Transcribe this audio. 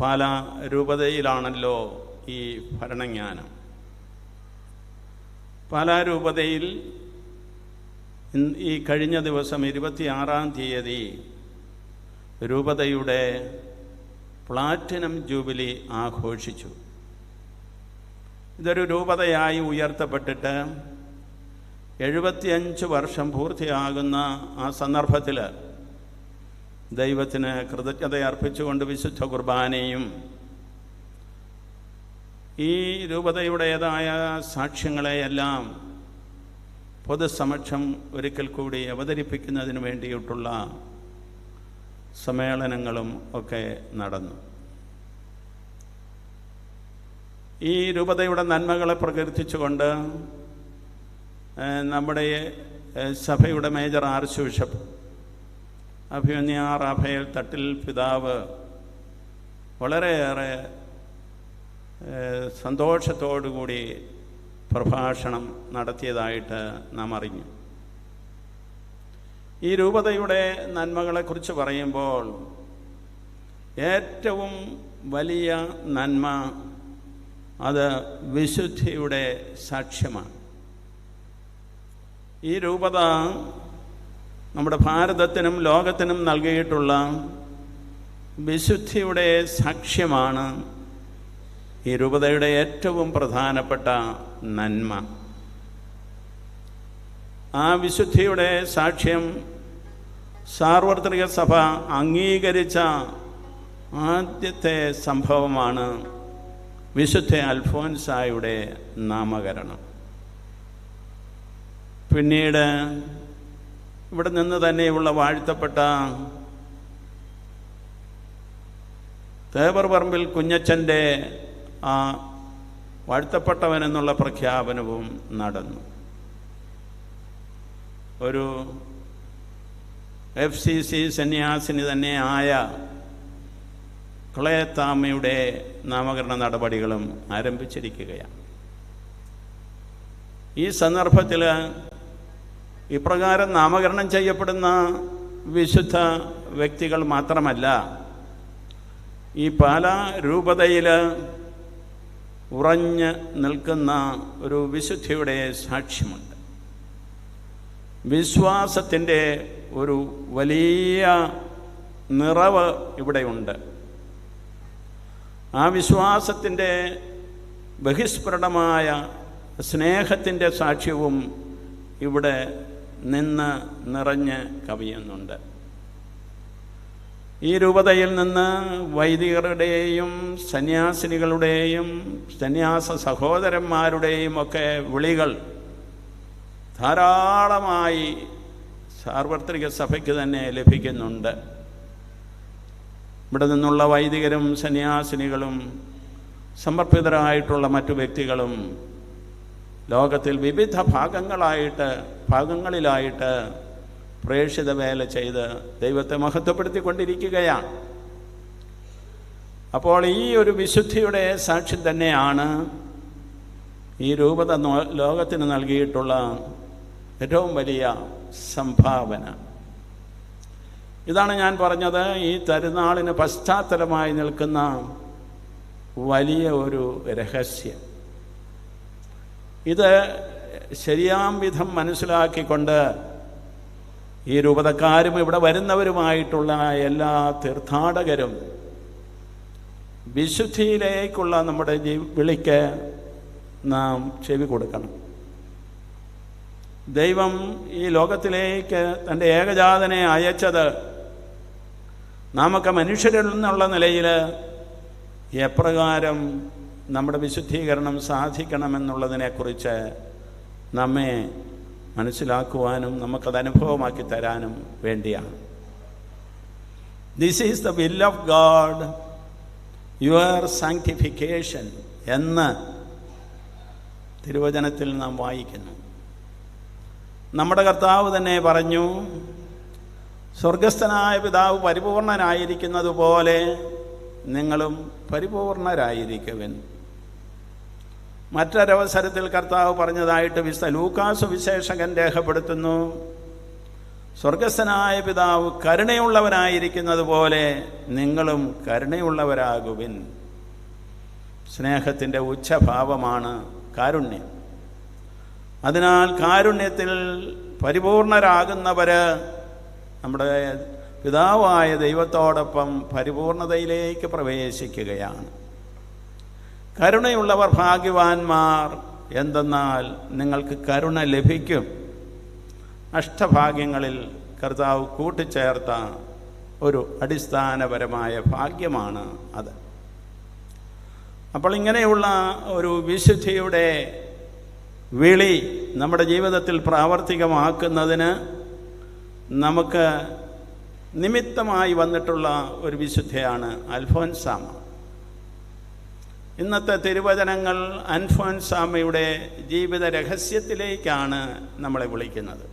പാല രൂപതയിലാണല്ലോ ഈ ഭരണജ്ഞാനം. പല രൂപതയിൽ ഈ കഴിഞ്ഞ ദിവസം ഇരുപത്തിയാറാം തീയതി രൂപതയുടെ പ്ലാറ്റിനം ജൂബിലി ആഘോഷിച്ചു. ഇതൊരു രൂപതയായി ഉയർത്തപ്പെട്ടിട്ട് എഴുപത്തിയഞ്ച് വർഷം പൂർത്തിയാകുന്ന ആ സന്ദർഭത്തിൽ ദൈവത്തിന് കൃതജ്ഞത അർപ്പിച്ചുകൊണ്ട് വിശുദ്ധ കുർബാനയും ഈ രൂപതയുടേതായ സാക്ഷ്യങ്ങളെയെല്ലാം പൊതുസമക്ഷം ഒരിക്കൽ കൂടി അവതരിപ്പിക്കുന്നതിന് വേണ്ടിയിട്ടുള്ള സമ്മേളനങ്ങളും ഒക്കെ നടന്നു. ഈ രൂപതയുടെ നന്മകളെ പ്രകീർത്തിച്ചുകൊണ്ട് നമ്മുടെ സഭയുടെ മേജർ ആർച്ച് ബിഷപ്പ് അഭിമന്യ റാഫേൽ തട്ടിൽ പിതാവ് വളരെയേറെ സന്തോഷത്തോടുകൂടി പ്രഭാഷണം നടത്തിയതായിട്ട് നാം അറിഞ്ഞു. ഈ രൂപതയുടെ നന്മകളെക്കുറിച്ച് പറയുമ്പോൾ ഏറ്റവും വലിയ നന്മ അത് വിശുദ്ധിയുടെ സാക്ഷ്യമാണ്. ഈ രൂപത നമ്മുടെ ഭാരതത്തിനും ലോകത്തിനും നൽകിയിട്ടുള്ള വിശുദ്ധിയുടെ സാക്ഷ്യമാണ് ഈ രൂപതയുടെ ഏറ്റവും പ്രധാനപ്പെട്ട നന്മ. ആ വിശുദ്ധിയുടെ സാക്ഷ്യം സാർവത്രിക സഭ അംഗീകരിച്ച ആദ്യത്തെ സംഭവമാണ് വിശുദ്ധ അൽഫോൻസായുടെ നാമകരണം. പിന്നീട് ഇവിടെ നിന്ന് തന്നെയുള്ള വാഴ്ത്തപ്പെട്ട തേവർ പറമ്പിൽ കുഞ്ഞച്ചന്റെ ആ വാഴ്ത്തപ്പെട്ടവൻ എന്നുള്ള പ്രഖ്യാപനവും നടന്നു. ഒരു എഫ് സി സി സന്യാസിനി തന്നെ ആയ ക്ലേത്താമ്മയുടെ നാമകരണ നടപടികളും ആരംഭിച്ചിരിക്കുകയാണ്. ഈ സന്ദർഭത്തിൽ ഇപ്രകാരം നാമകരണം ചെയ്യപ്പെടുന്ന വിശുദ്ധ വ്യക്തികൾ മാത്രമല്ല ഈ പാല രൂപതയിൽ ഉറഞ്ഞ് നിൽക്കുന്ന ഒരു വിശുദ്ധിയുടെ സാക്ഷ്യമുണ്ട്. വിശ്വാസത്തിന്റെ ഒരു വലിയ നിറവ് ഇവിടെയുണ്ട്. ആ വിശ്വാസത്തിന്റെ ബഹിസ്ഫുരണമായ സ്നേഹത്തിന്റെ സാക്ഷ്യവും ഇവിടെ നിന്ന് നിറഞ്ഞ് കവിയുന്നുണ്ട്. ഈ രൂപതയിൽ നിന്ന് വൈദികരുടെയും സന്യാസിനികളുടെയും സന്യാസ സഹോദരന്മാരുടെയും ഒക്കെ വിളികൾ ധാരാളമായി സാർവത്രിക സഭയ്ക്ക് തന്നെ ലഭിക്കുന്നുണ്ട്. ഇവിടെ നിന്നുള്ള വൈദികരും സന്യാസിനികളും സമർപ്പിതരായിട്ടുള്ള മറ്റു വ്യക്തികളും ലോകത്തിൽ വിവിധ ഭാഗങ്ങളായിട്ട് ഭാഗങ്ങളിലായിട്ട് പ്രേക്ഷിത വേല ചെയ്ത് ദൈവത്തെ മഹത്വപ്പെടുത്തിക്കൊണ്ടിരിക്കുകയാണ്. അപ്പോൾ ഈ ഒരു വിശുദ്ധിയുടെ സാക്ഷ്യം തന്നെയാണ് ഈ രൂപത ലോകത്തിന് നൽകിയിട്ടുള്ള ഏറ്റവും വലിയ സംഭാവന. ഇതാണ് ഞാൻ പറഞ്ഞത് ഈ തരുനാളിന് പശ്ചാത്തലമായി നിൽക്കുന്ന വലിയ ഒരു രഹസ്യം. ഇത് ശരിയാം വിധം മനസ്സിലാക്കിക്കൊണ്ട് ഈ രൂപതക്കാരും ഇവിടെ വരുന്നവരുമായിട്ടുള്ള എല്ലാ തീർത്ഥാടകരും വിശുദ്ധിയിലേക്കുള്ള നമ്മുടെ വിളിക്ക് നാം ചെവി കൊടുക്കണം. ദൈവം ഈ ലോകത്തിലേക്ക് തന്റെ ഏകജാതനെ അയച്ചത് നാമൊക്കെ മനുഷ്യരിൽ നിന്നുള്ള നിലയിൽ എപ്രകാരം നമ്മുടെ വിശുദ്ധീകരണം സാധിക്കണമെന്നുള്ളതിനെക്കുറിച്ച് നമ്മെ മനസ്സിലാക്കുവാനും നമുക്കത് അനുഭവമാക്കി തരാനും വേണ്ടിയാണ്. This is the will of God your sanctification എന്ന് തിരുവചനത്തിൽ നാം വായിക്കുന്നു. നമ്മുടെ കർത്താവ് തന്നെ പറഞ്ഞു സ്വർഗസ്ഥനായ പിതാവ് പരിപൂർണനായിരിക്കുന്നതുപോലെ നിങ്ങളും പരിപൂർണരായിരിക്കുവൻ. മറ്റൊരവസരത്തിൽ കർത്താവ് പറഞ്ഞതായിട്ട് വിശുദ്ധ ലൂക്കാസു വിശേഷകൻ രേഖപ്പെടുത്തുന്നു. സ്വർഗസ്ഥനായ പിതാവ് കരുണയുള്ളവനായിരിക്കുന്നത് പോലെ നിങ്ങളും കരുണയുള്ളവരാകുവിൻ. സ്നേഹത്തിന്റെ ഉച്ചഭാവമാണ് കാരുണ്യം. അതിനാൽ കാരുണ്യത്തിൽ പരിപൂർണരാകുന്നവർ നമ്മുടെ പിതാവായ ദൈവത്തോടൊപ്പം പരിപൂർണതയിലേക്ക് പ്രവേശിക്കുകയാണ്. കരുണയുള്ളവർ ഭാഗ്യവാന്മാർ. എന്തെന്നാൽ നിങ്ങൾക്ക് കരുണ ലഭിക്കും. അഷ്ടഭാഗ്യങ്ങളിൽ കർത്താവ് കൂട്ടിച്ചേർത്ത ഒരു അടിസ്ഥാനപരമായ ഭാഗ്യമാണ് അത്. അപ്പോൾ ഇങ്ങനെയുള്ള ഒരു വിശുദ്ധിയുടെ വിളി നമ്മുടെ ജീവിതത്തിൽ പ്രാവർത്തികമാക്കുന്നതിന് നമുക്ക് നിമിത്തമായി വന്നിട്ടുള്ള ഒരു വിശുദ്ധയാണ് അൽഫോൻസാമ ഇന്നത്തെ തിരുവചനങ്ങൾ അൽഫോൻസാമയുടെ ജീവിത രഹസ്യത്തിലേക്കാണ് നമ്മളെ വിളിക്കുന്നത്.